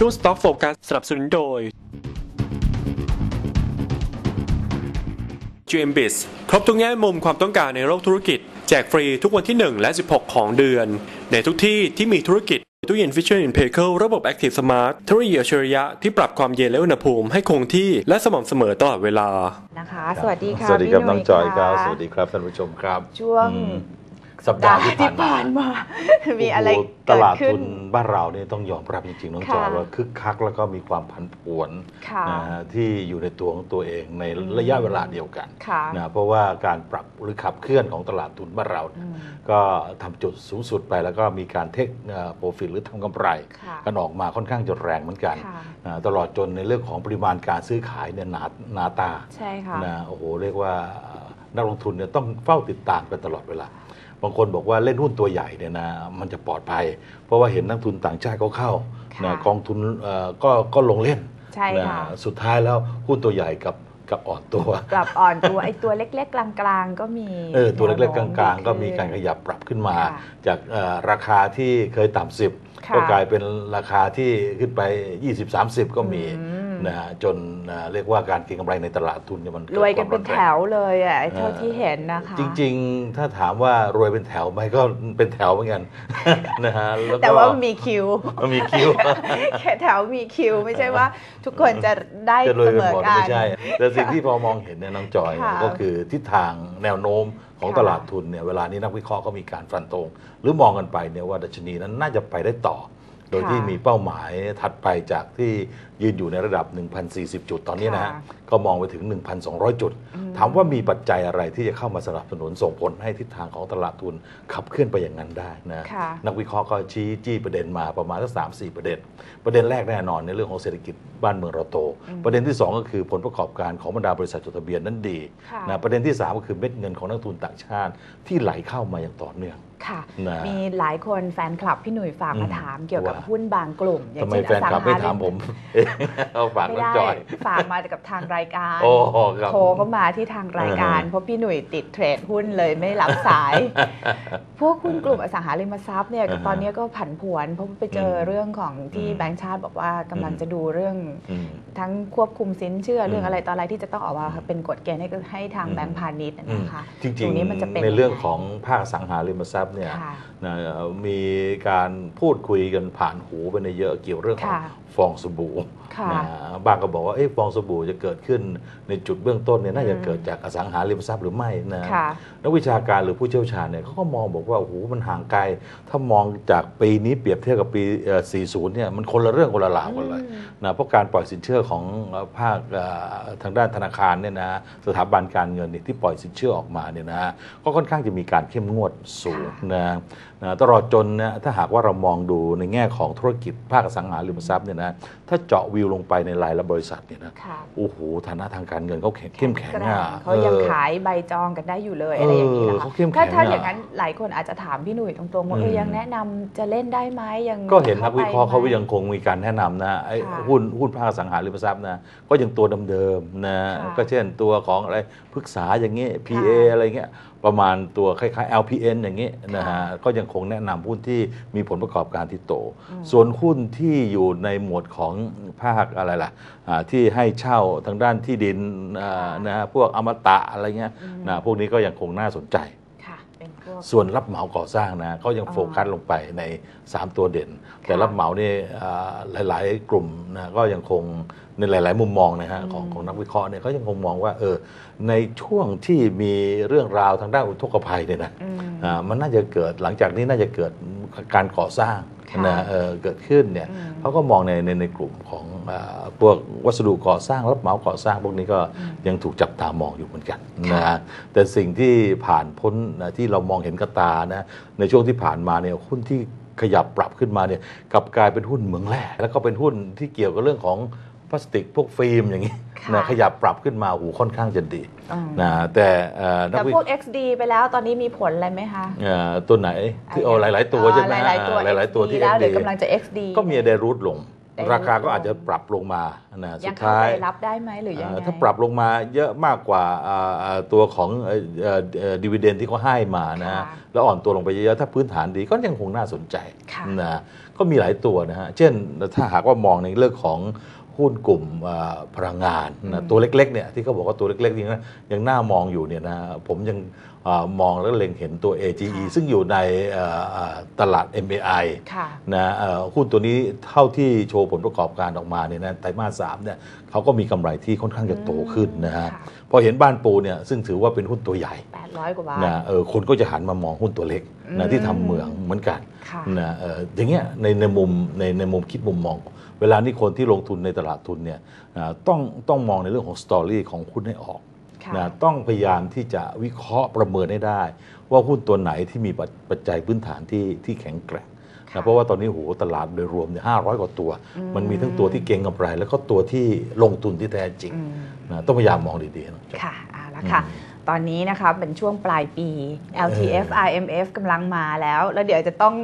ช่วง Stock Focus สนับสนุนโดย GMBIS ครบทุกแง่มุมความต้องการในโลกธุรกิจ แจกฟรีทุกวันที่ 1 และ 16 ของเดือน ในทุกที่ที่มีธุรกิจตู้เย็น Fisher i n p e c e ระบบ Active Smart เทคโนโลยีอัจฉริยะที่ปรับความเย็นและอุณหภูมิให้คงที่และสม่ำเสมอตลอดเวลานะคะ สวัสดีค่ะสวัสดีครับพี่หน้องจอยครับะสวัสดีครับท่านผู้ชมครับ ช่วงอืม สัปดาห์ที่ที่ผ่าผ่านนมามา มีอะไรโโหตเกิดลาดขึ้นทุนบ้านเราเนี่ยต้องยอมรับจริงๆน้องค่ะจอยว่าคึกคักแล้วก็มีความผันผวนค่ะนะฮะที่อยู่ในตัวของตัวเองในระยะเวลาเดียวกันค่ะนะเพราะว่าการปรับหรือขับเคลื่อนของตลาดทุนบ้านเราเนี่ยก็ทำจุดสูงสุดไปแล้วก็มีการเทคโปรฟิตหรือทำกำไรค่ะกันออกมาค่อนข้างจะแรงเหมือนกันค่ะนะตลอดจนในเรื่องของปริมาณการซื้อขายเนี่ยหนาหนาตาใช่ค่ะนะโอ้โหเรียกว่านักลงทุนเนี่ยต้องเฝ้าติดตามกันตลอดเวลา บางคนบอกว่าเล่นหุ้นตัวใหญ่เนี่ยนะมันจะปลอดภัย เพราะว่าเห็นนักทุนต่างชาติเขาเข้าค่ะนะกองทุนเอ่อก็ก็ลงเล่นใช่ค่ะนะสุดท้ายแล้วหุ้นตัวใหญ่กับกับอ่อนตัวกลับอ่อนตัวไอ้ตัวเล็ก ๆ กลางๆ ก็มีเออตัวเล็กๆกแนลาวโน้มงๆ ก็มีการขดียับปรับขึ้นมาค่ะจากเอ่อราคาที่เคยต่ำสิบค่ะก็กลายเป็นราคาที่ขึ้นไป 20-30 ก็มีอืม นะฮะจนเอ่อเรียกว่าการเก็งกำไรในตลาดทุนเนี่ยมันขึ้กินดรวยกันคเป็นมแถวเลยอะไอ้เท่าที่เห็นนะคะ จริง ๆ ถ้าถามว่ารวยเป็นแถวไหมก็เป็นแถวเหมือนกันนะฮะแล้วก็แต่ว่ามันมีคิวมันมีคิวแค่แถวมีคิวไม่ใช่ว่า ทุกคนจะได้จะรวยเสกันมอหมดกันไม่ใช่แต่สิ่งที่พอมองเห็นเนี่ยน้องจอยเนี่ยค่ะก็คือทิศทางแนวโน้มของค่ะตลาดทุนเนี่ยเวลานี้นักวิเคราะห์ก็มีการฟันธงหรือมองกันไปเนี่ยว่าดัชนีนั้นน่าจะไปได้ต่อ โดยที่มีเป้าหมายถัดไปจากที่ยืนอยู่ในระดับ 1,040 จุดตอนนี้นะฮะค่ะก็มองไปถึง 1,200 จุด ถามว่ามีปัจจัยอะไรที่จะเข้ามาสนับสนุนส่งผลให้ทิศทางของตลาดทุนขับเคลื่อนไปอย่างนั้นได้นะค่ะนักวิเคราะห์ก็ชี้จี้ประเด็นมาประมาณสักสามสี่ประเด็น ประเด็นแรกแน่นอนในเรื่องของเศรษฐกิจบ้านเมืองเราโต ประเด็นที่ 2 ก็คือผลประกอบการของบรรดาบริษัทจดทะเบียนนั้นดีค่ะนะประเด็นที่ 3 ก็คือเม็ดเงินของนักทุนต่างชาติที่ไหลเข้ามาอย่างต่อเนื่องค่ะนะมีหลายคนแฟนคลับพี่หนุ่ยฝากมาอืมถามเกี่ยวกับว่าหุ้นบางกลุ่ม อย่างทำไมเช่นแฟนคลับไม่ถามผมเอ๊ะเอาฝากไม่น้องได้จอย ฝากมากับทางรายการโอ้ครับโทรเข้ามาที่ทางรายการเออเพราะพี่หนุ่ยติดเทรดหุ้นเลยไม่รับสาย พวกหุ้นกลุ่มอสังหาริมทรัพย์เนี่ยอ่าฮะตอนนี้ก็ผันผวนเพราะไปเจออมเรื่องของที่อืมแบงก์ชาติบอกว่ากำลังอืมจะดูเรื่องอืมทั้งควบคุมสินเชื่อเรื่องอืมอะไรต่ออะไรที่จะต้องออกมาเป็นกฎเกณฑ์ให้ให้ทางอืมแบงก์พาณิชย์นะคะจริงตนี้มันจะเป็นๆในเรื่องของภาคอสังหาริมทรัพย์เนี่ยค่ะนะมีการพูดคุยกันผ่านหูไปในเยอะเกี่ยวเรื่องของค่ะฟองสบู่ค่ะ นะบางก็บอกว่าเอ๊ะฟองสบู่จะเกิดขึ้นในจุดเบื้องต้นเนี่ยน่าจะอืมเกิดจากอสังหาริมทรัพย์หรือไม่นะค่ะนักวิชาการหรือผู้เชี่ยวชาญเนี่ยเขาก็มองบอกว่าโอ้โหมันห่างไกล ถ้ามองจากปีนี้เปรียบเทียบกับปีเอ่อ40 เนี่ยมันคนละเรื่องคนละราวกันเลยอืมนะเพราะการปล่อยสินเชื่อของเอ่อภาคเอ่อทางด้านธนาคารเนี่ยนะสถาบันการเงินเนี่ยที่ปล่อยสินเชื่อออกมาเนี่ยนะก็ค่อนข้างจะมีการเข้มงวดสูงนะนะตลอดจนนะถ้าหากว่าเรามองดูในแง่ของธุรกิจภาคอสังหาริมทรัพย์เนี่ยนะถ้าเจาะวิวลงไปในรายละบริษัทเนี่ยนะค่ะโอ้โหฐานะทางการเงินเขาแข็งเข้มแข็งกร่อะเขายังออขายใบจองกันได้อยู่เลยอะไรอย่างนี้เออนะคะเขาเข้มแข็งถ้าถ้าอะอย่างนั้นหลายคนอาจจะถามพี่หนุ่ยตรงๆว่าเออมยังแนะนำจะเล่นได้ไหมยังก็เห็นนักวิเคราะห์ไปเขาไหมยังคงมีการแนะนำนะไอ้ค่ะหุ้นหุ้นภาคอสังหาริมทรัพย์นะก็ยังตัวเดิมๆนะค่ะก็เช่นตัวของอะไรพฤกษาอย่างเงี้ย PA ค่ะอะไรเงี้ยประมาณตัวคล้ายๆ LPN อย่างเงี้ยนะฮะค่ะก็ยังคงแนะนำหุ้นที่มีผลประกอบการที่โตอืมส่วนหุ้นที่อยู่ในหมวดของภาคอะไรล่ะอ่าที่ให้เช่าทางด้านที่ดินอ่านะฮะพวกอมตะอะไรเงี้ยนะพวกนี้ก็ยังคงน่าสนใจค่ะเป็นพวกส่วนรับเหมาก่อสร้างนะเขายังโฟกัสลงไปใน 3 ตัวเด่น แต่รับเหมานี่อ่าหลาย ๆ กลุ่มนะก็ยังคงในหลาย ๆ มุมมองนะฮะของของนักวิเคราะห์เนี่ยเขายังคงมองว่าเออในช่วงที่มีเรื่องราวทางด้านอุทกภัยเนี่ยนะอืมอ่ามันน่าจะเกิดหลังจากนี้น่าจะเกิด การก่อสร้างค่ะนะเออเกิดขึ้นเนี่ยอืมเขาก็มองในในในกลุ่มของอาพวกวัสดุก่อสร้างรับเหมาก่อสร้างพวกนี้ก็ยังถูกจับตามองอยู่เหมือนกันนะฮะแต่สิ่งที่ผ่านพ้นนะที่เรามองเห็นกระตานะในช่วงที่ผ่านมาเนี่ยหุ้นที่ขยับปรับขึ้นมาเนี่ยกลับกลายเป็นหุ้นเหมืองแร่แล้วก็เป็นหุ้นที่เกี่ยวกับเรื่องของ พลาสติกพวกฟิล์มอย่างนี้ค่ะนะขยับปรับขึ้นมาหูค่อนข้างจะดีอืมนะแต่เอ่อนัแต่กวิพวก XD ไปแล้วตอนนี้มีผลอะไรไหมคะเอ่อตัวไหนที่โอ้หลาย ๆ ตัวใช่ไหมหลาย ๆ ตัวหลายๆตัวที่ XD แล้วหรือ XD กำลังจะ XD ก็มีไดรูทลงได้ราคาก็ลดลงอาจจะปรับลงมานะสุยังดเข้าท้ายใจรับได้ไหมหรือยังไงเอ่อถ้าปรับลงมาเยอะมากกว่าอ่าอ่าตัวของดีเวเดนที่เขาให้มานะค่ะแล้วอ่อนตัวลงไปเยอะๆถ้าพื้นฐานดีก็ยังคงน่าสนใจค่ะนะก็มีหลายตัวนะฮะเช่นถ้าหากว่ามองในเรื่องของ หุ้นกลุ่มอ่าพลังงานนะตัวเล็กๆเนี่ยที่เขาบอกว่าตัวเล็กๆนี่นะยังน่ามองอยู่เนี่ยนะผมยังอามองแล้วเล็งเห็นตัว AGE ค่ะซึ่งอยู่ในอ่าอ่าตลาด MAI ค่ะนะเอ่อหุ้นตัวนี้เท่าที่โชว์ผลประกอบการออกมาเนี่ยนะไตรมาสสามเนี่ยเขาก็มีกำไรที่ค่อนข้างจะโตขึ้นนะฮะค่ะพอเห็นบ้านปูเนี่ยซึ่งถือว่าเป็นหุ้นตัวใหญ่800กว่าบาทนะเออคนก็จะหันมามองหุ้นตัวเล็กอืมนะที่ทำเหมืองเหมือนกันค่ะ นะเอออย่างเงี้ยในในมุมในในมุมคิดมุมมอง เวลานี้คนที่ลงทุนในตลาดทุนเนี่ยอ่าต้องต้องมองในเรื่องของสตอรี่ของหุ้นให้ออกค่ะนะต้องพยายามที่จะวิเคราะห์ประเมินให้ได้ ว่าหุ้นตัวไหนที่มีปัจปัจจัยพื้นฐานที่ที่แข็งแกร่งค่ะนะเพราะว่าตอนนี้โหตลาดโดยรวมเนี่ยห้าร้อยกว่าตัว มันมีทั้งตัวที่เก่งกำไร แล้วก็ตัวที่ลงทุนที่แท้จริงอืมนะต้องพยายามมองดีๆนะค่ะเอาละค่ะ ตอนนี้นะคะเป็นช่วงปลายปี LTF IMF กำลังมาแล้ว แล้วเดี๋ยวจะต้อง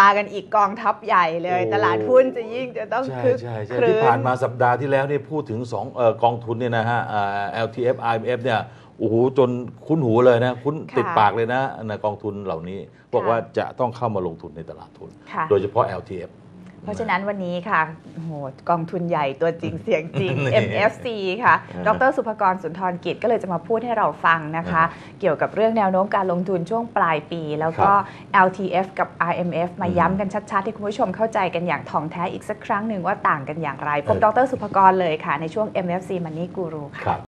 มากันอีกกองทัพใหญ่เลยโอ้ตลาดหุ้นจะยิ่งจะต้องใช่คึกใช่ใช่ครื้ที่ผ่านมาสัปดาห์ที่แล้วเนี่ยพูดถึงสองเอ่อกองทุนเนี่ยนะฮะอ่า LTF IMF เนี่ยโอ้โหจนคุ้นหูเลยนะ คุ้นค่ะติดปากเลยนะนะกองทุนเหล่านี้บอกค่ะว่าจะต้องเข้ามาลงทุนในตลาดทุนค่ะโดยเฉพาะ LTF เพราะฉะนั้นวันนี้ค่ะโอ้โหกองทุนใหญ่ตัวจริงเสียงจริงนี่ MFC ค่ะ ดรสุภกรสุนทรกิจก็เลยจะมาพูดให้เราฟังนะคะ เกี่ยวกับเรื่องแนวโน้มการลงทุนช่วงปลายปี แล้วก็ LTF กับ IMF มาย้ำกันชัดๆ ให้คุณผู้ชมเข้าใจกันอย่างท่องแท้อีกสักครั้งหนึ่งว่าต่างกันอย่างไรพบเออดรสุภกรเลยค่ะ ในช่วง MFC Money Guru ค่ะครับ